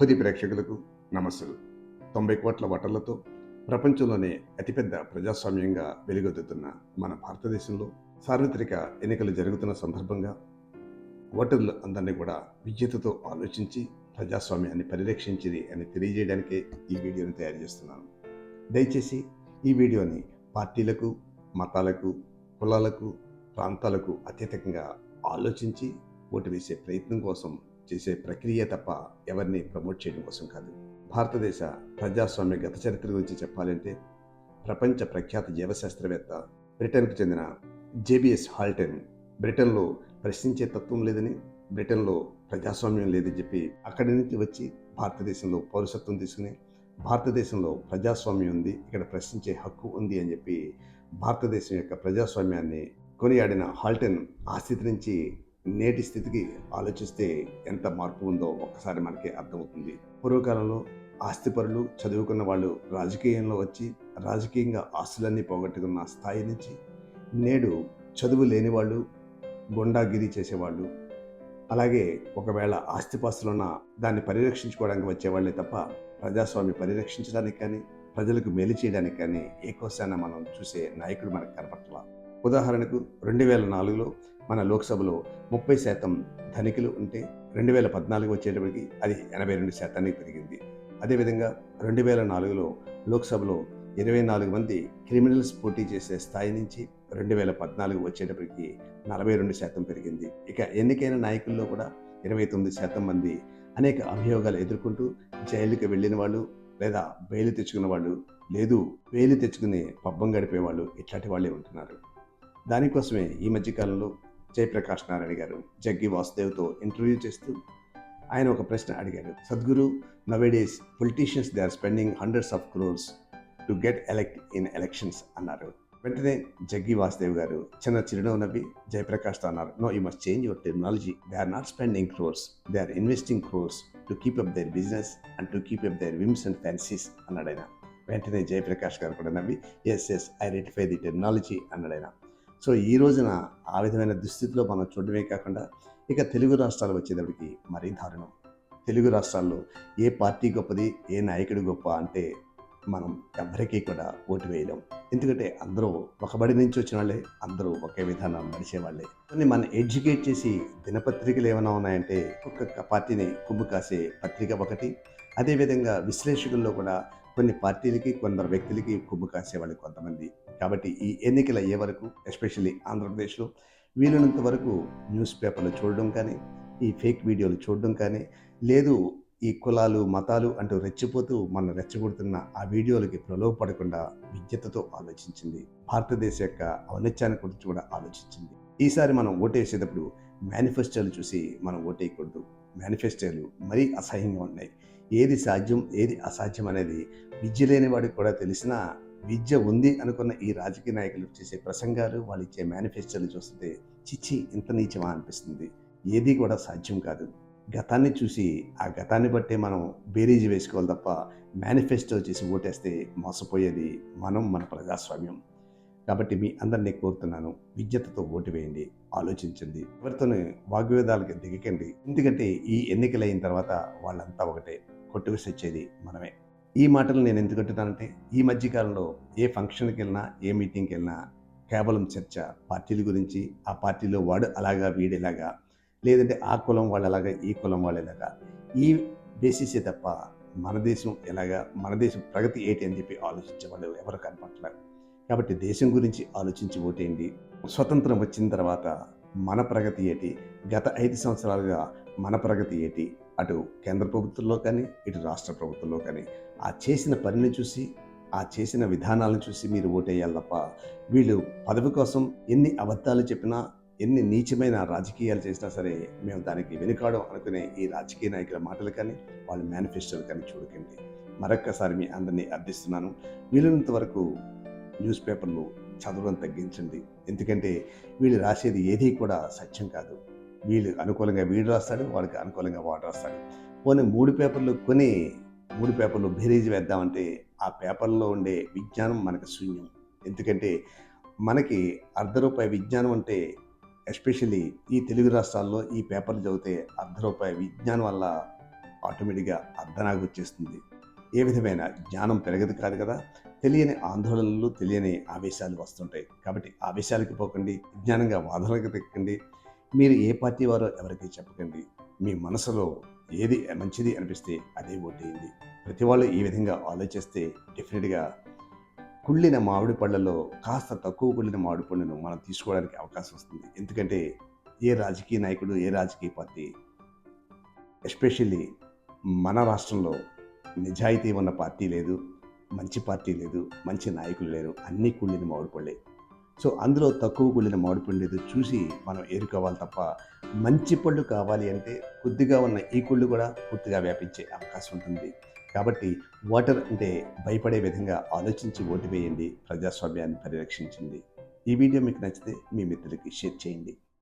పొది ప్రేక్షకులకు నమస్సులు. తొంభై కోట్ల ఓటర్లతో ప్రపంచంలోనే అతిపెద్ద ప్రజాస్వామ్యంగా వెలుగొద్దుతున్న మన భారతదేశంలో సార్వత్రిక ఎన్నికలు జరుగుతున్న సందర్భంగా ఓటర్లు అందరినీ కూడా విద్యుత్తుతో ఆలోచించి ప్రజాస్వామ్యాన్ని పరిరక్షించింది అని తెలియజేయడానికే ఈ వీడియోని తయారు చేస్తున్నాను. దయచేసి ఈ వీడియోని పార్టీలకు మతాలకు కులాలకు ప్రాంతాలకు అత్యధికంగా ఆలోచించి ఓటు వేసే ప్రయత్నం కోసం చేసే ప్రక్రియ తప్ప ఎవరిని ప్రమోట్ చేయడం కోసం కాదు. భారతదేశ ప్రజాస్వామ్య గత చరిత్ర గురించి చెప్పాలంటే ప్రపంచ ప్రఖ్యాత జీవశాస్త్రవేత్త బ్రిటన్కు చెందిన జేబిఎస్ హాల్టన్ బ్రిటన్లో ప్రశ్నించే తత్వం లేదని బ్రిటన్లో ప్రజాస్వామ్యం లేదని చెప్పి అక్కడి నుంచి వచ్చి భారతదేశంలో పౌరసత్వం తీసుకుని భారతదేశంలో ప్రజాస్వామ్యం ఉంది ఇక్కడ ప్రశ్నించే హక్కు ఉంది అని చెప్పి భారతదేశం యొక్క ప్రజాస్వామ్యాన్ని కొనియాడిన హాల్టన్ ఆ స్థితి నుంచి నేటి స్థితికి ఆలోచిస్తే ఎంత మార్పు ఉందో ఒక్కసారి మనకి అర్థమవుతుంది. పూర్వకాలంలో ఆస్తిపరులు చదువుకున్న వాళ్ళు రాజకీయంలో వచ్చి రాజకీయంగా ఆస్తులన్నీ పోగొట్టుకున్న స్థాయి నుంచి నేడు చదువు లేని వాళ్ళు గుండాగిరి చేసేవాళ్ళు అలాగే ఒకవేళ ఆస్తిపాస్తులున్న దాన్ని పరిరక్షించుకోవడానికి వచ్చేవాళ్ళే తప్ప ప్రజాస్వామ్య పరిరక్షించడానికి కానీ ప్రజలకు మేలు చేయడానికి కానీ ఏ కోశాన మనం చూసే నాయకుడు మనకు కనపట్ల ఉదాహరణకు రెండు వేల నాలుగులో మన లోక్సభలో ముప్పై శాతం ధనికులు ఉంటే రెండు వేల పద్నాలుగు వచ్చేటప్పటికి అది ఎనభై రెండు శాతానికి పెరిగింది. అదేవిధంగా రెండు వేల నాలుగులో లోక్సభలో ఇరవై నాలుగు మంది క్రిమినల్స్ పోటీ చేసే స్థాయి నుంచి రెండు వేల పద్నాలుగు వచ్చేటప్పటికి నలభై రెండు శాతం పెరిగింది. ఇక ఎన్నికైన నాయకుల్లో కూడా ఇరవై తొమ్మిది శాతం మంది అనేక అభియోగాలు ఎదుర్కొంటూ జైలుకి వెళ్ళిన వాళ్ళు లేదా బెయిల్ తెచ్చుకున్న వాళ్ళు లేదు బెయిల్ తెచ్చుకుని పబ్బం గడిపే వాళ్ళు ఇట్లాంటి వాళ్ళే ఉంటున్నారు. దానికోసమే ఈ మధ్యకాలంలో జయప్రకాష్ నారాయణ గారు జగ్గి వాసుదేవ్తో ఇంటర్వ్యూ చేస్తూ ఆయన ఒక ప్రశ్న అడిగారు Sadhguru nowadays politicians they are spending hundreds of crores to get elect in elections అన్నారు. వెంటనే జగ్గి వాసుదేవ్ గారు చిన్న చిరునవ్వు నవ్వి జయప్రకాష్తో అన్నారు no you must change your technology they are not spending crores. They are investing crores to keep up their business and to keep up their whims and fancies అన్నాడు ఆయన. వెంటనే జయప్రకాష్ గారు కూడా నవ్వి yes yes I ratify the technology అన్నాడు ఆయన. So ఈ రోజున ఆ విధమైన దుస్థితిలో మనం చూడడమే కాకుండా ఇక తెలుగు రాష్ట్రాలు వచ్చేటప్పటికి మరీ దారుణం. తెలుగు రాష్ట్రాల్లో ఏ పార్టీ గొప్పది ఏ నాయకుడు గొప్ప అంటే మనం ఎవరికీ కూడా ఓటు వేయలేం. ఎందుకంటే అందరూ ఒక బడి నుంచి వచ్చిన వాళ్ళే అందరూ ఒకే విధానం నడిచేవాళ్ళే కొన్ని మనం ఎడ్యుకేట్ చేసి దినపత్రికలు ఏమైనా ఉన్నాయంటే ఒక్కొక్క పార్టీని కుమ్ము కాసే పత్రిక ఒకటి. అదేవిధంగా విశ్లేషకుల్లో కూడా కొన్ని పార్టీలకి కొందరు వ్యక్తులకి కుమ్ము కాసేవాళ్ళు కొంతమంది. కాబట్టి ఈ ఎన్నికలు అయ్యే వరకు ఎస్పెషల్లీ ఆంధ్రప్రదేశ్లో వీలైనంత వరకు న్యూస్ పేపర్లు చూడడం కానీ ఈ ఫేక్ వీడియోలు చూడడం కానీ లేదు ఈ కులాలు మతాలు అంటూ రెచ్చిపోతూ మన రెచ్చగొడుతున్న ఆ వీడియోలకి ప్రలోభపడకుండా విద్యతతో ఆలోచించింది. భారతదేశ యొక్క ఔన్నత్యాన్ని గురించి కూడా ఆలోచించింది. ఈసారి మనం ఓటేసేటప్పుడు మేనిఫెస్టోలు చూసి మనం ఓటేయకూడదు. మేనిఫెస్టోలు మరీ అసహ్యంగా ఉన్నాయి. ఏది సాధ్యం ఏది అసాధ్యం అనేది విద్య లేని వాడికి కూడా తెలిసినా విద్య ఉంది అనుకున్న ఈ రాజకీయ నాయకులు చేసే ప్రసంగాలు వాళ్ళు ఇచ్చే మేనిఫెస్టోలు చూస్తే చిచ్చి ఇంత నీచమా అనిపిస్తుంది. ఏది కూడా సాధ్యం కాదు. గతాన్ని చూసి ఆ గతాన్ని బట్టే మనం బేరీజు వేసుకోవాలి తప్ప మేనిఫెస్టో చేసి ఓటేస్తే మోసపోయేది మనం మన ప్రజాస్వామ్యం. కాబట్టి మీ అందరినీ కోరుతున్నాను విద్యతతో ఓటు వేయండి ఆలోచించండి. ఎవరితోనే వాగ్వేదాలకి దిగకండి. ఎందుకంటే ఈ ఎన్నికలైన తర్వాత వాళ్ళంతా ఒకటే కొట్టుకు సచ్చేది మనమే. ఈ మాటలు నేను ఎందుకు అంటున్నానంటే ఈ మధ్యకాలంలో ఏ ఫంక్షన్కి వెళ్ళినా ఏ మీటింగ్కి వెళ్ళినా కేవలం చర్చ పార్టీల గురించి ఆ పార్టీలో వాడు అలాగా వీడేలాగా లేదంటే ఆ కులం వాళ్ళు ఎలాగా ఈ కులం వాళ్ళు ఎలాగా ఈ బేసిసే తప్ప మన దేశం ఎలాగా మన దేశం ప్రగతి ఏంటి అని చెప్పి ఆలోచించే వాళ్ళు ఎవరు కనపడలేదు కాబట్టి దేశం గురించి ఆలోచించి ఓటేయండి. స్వతంత్రం వచ్చిన తర్వాత మన ప్రగతి ఏంటి? గత ఐదు సంవత్సరాలుగా మన ప్రగతి ఏంటి? అటు కేంద్ర ప్రభుత్వంలో కానీ ఇటు రాష్ట్ర ప్రభుత్వంలో కానీ ఆ చేసిన పనిని చూసి ఆ చేసిన విధానాలను చూసి మీరు ఓటేయాలి తప్ప వీళ్ళు పదవి కోసం ఎన్ని అబద్ధాలు చెప్పినా ఎన్ని నీచమైన రాజకీయాలు చేసినా సరే మేము దానికి వెనుకాడం అనుకునే ఈ రాజకీయ నాయకుల మాటలు కానీ వాళ్ళ మేనిఫెస్టోలు కానీ చూడకండి. మరొక్కసారి మీ అందరినీ అర్థిస్తున్నాను. వీలైనంత వరకు న్యూస్ పేపర్లు చదవడం తగ్గించండి. ఎందుకంటే వీళ్ళు రాసేది ఏదీ కూడా సత్యం కాదు. వీళ్ళు అనుకూలంగా వీడు రాస్తాడు వాడికి అనుకూలంగా వాడు రాస్తాడు. పోనీ మూడు పేపర్లు కొని మూడు పేపర్లు బేరీజ్ వేద్దామంటే ఆ పేపర్లో ఉండే విజ్ఞానం మనకు శూన్యం. ఎందుకంటే మనకి అర్ధ రూపాయి విజ్ఞానం అంటే ఎస్పెషల్లీ ఈ తెలుగు రాష్ట్రాల్లో ఈ పేపర్లు చదివితే అర్ధ రూపాయి విజ్ఞానం వల్ల ఆటోమేటిక్గా అర్ధనాగు వచ్చేస్తుంది. ఏ విధమైన జ్ఞానం పెరగదు కాదు కదా తెలియని ఆందోళనలు తెలియని ఆవేశాలు వస్తుంటాయి. కాబట్టి ఆవేశాలకి పోకండి జ్ఞానంగా వాదనలకు తెక్కండి మీరు ఏ పార్టీ వారో ఎవరికి చెప్పకండి. మీ మనసులో ఏది మంచిది అనిపిస్తే అదే ఓటేయండి. ప్రతి వాళ్ళు ఈ విధంగా ఆలోచిస్తే డెఫినెట్గా కుళ్ళిన మామిడి పళ్ళలో కాస్త తక్కువ కుళ్ళిన మామిడి పళ్ళను మనం తీసుకోవడానికి అవకాశం వస్తుంది. ఎందుకంటే ఏ రాజకీయ నాయకుడు ఏ రాజకీయ పార్టీ ఎస్పెషల్లీ మన రాష్ట్రంలో నిజాయితీ ఉన్న పార్టీ లేదు మంచి పార్టీ లేదు మంచి నాయకులు లేరు అన్నీ కుళ్ళిన మామిడి పళ్ళే. సో అందులో తక్కువ కూలిన మామిడిపండు ఏదో చూసి మనం ఏరుకోవాలి తప్ప మంచి పళ్ళు కావాలి అంటే కొద్దిగా ఉన్న ఈ కుళ్ళు కూడా పూర్తిగా వ్యాపించే అవకాశం ఉంటుంది. కాబట్టి ఓటర్ అంటే భయపడే విధంగా ఆలోచించి ఓటు వేయండి. ప్రజాస్వామ్యాన్ని పరిరక్షించండి. ఈ వీడియో మీకు నచ్చితే మీ మిత్రులకి షేర్ చేయండి.